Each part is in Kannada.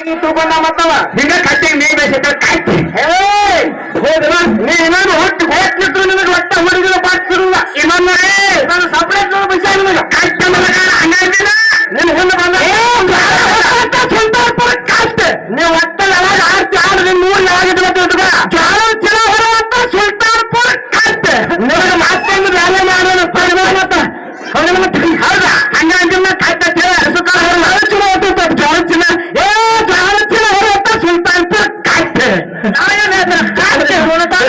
ತಗೊಂಡ ಮತ್ತವ. ಹಿಂಗ ಕಟ್ಟಿಗೆ ನೀ ಬೇಸಿದ್ರೆ ಕಾಯ್ತಿ. ಹೋದ್ರ? ನೀನೇನು ಹೊಟ್ಟು ಹೊಟ್ಟಿದ್ರು ನಿನಗೆ ಒಟ್ಟ ಹುಡುಗಿನ ಬಾಕ್ಸಿರಲ್ಲ ಇನ್ನೊಂದ್ರೆ ಸಪ್ರೇಟ್ ನೋಡಿ ನಿನಗೆ.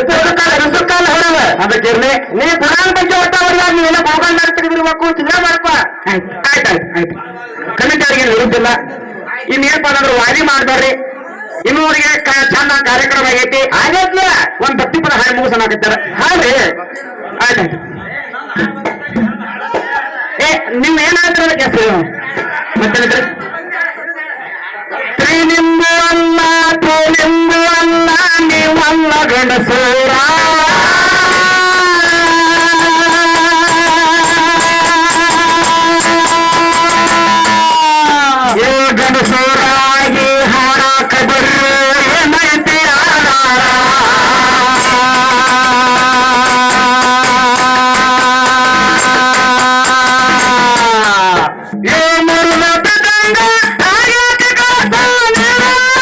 ರಸಕಾಲ ಹೊರವ ಅದಕ್ಕೆ ನೀ ಪುರಾಣ ಬಗ್ಗೆ ಒಟ್ಟ ಹೊರದಾಗ ನೀವೆಲ್ಲ ಗೋಗಲ್ ಮಾಡ್ತಿದ್ರು ಮಕ್ಕಳು ತಿನ್ನ ಮಾಡ್ಕೋ ಆಯ್ತು ಆಯ್ತು ಆಯ್ತು ಕಮಿಟಿ ಅವ್ರಿಗೆ ಇರುದಿಲ್ಲ. ಇನ್ನೇನಪ್ಪ ಅಂದ್ರೆ ವಾರಿ ಮಾಡ್ಬೇಡ್ರಿ ಇನ್ನೂರಿಗೆ ಚಂದ ಕಾರ್ಯಕ್ರಮ ಆಗೈತಿ ಆಗೈತ್ಲ ಒಂದ್ ಭಕ್ತಿ ಪದ ಹಾಡಿ ಮುಗಿಸೋಣಾಕತ್ತಾರ ಹಾಗೆ ಆಯ್ತಾಯ್ತು ಏ ನಿಮ್ ಏನಾದ್ರೆ ಕೆಲಸ ಮತ್ತೆ ತ್ರಿಲಿಂಬು என போரா. ஏகன சோரா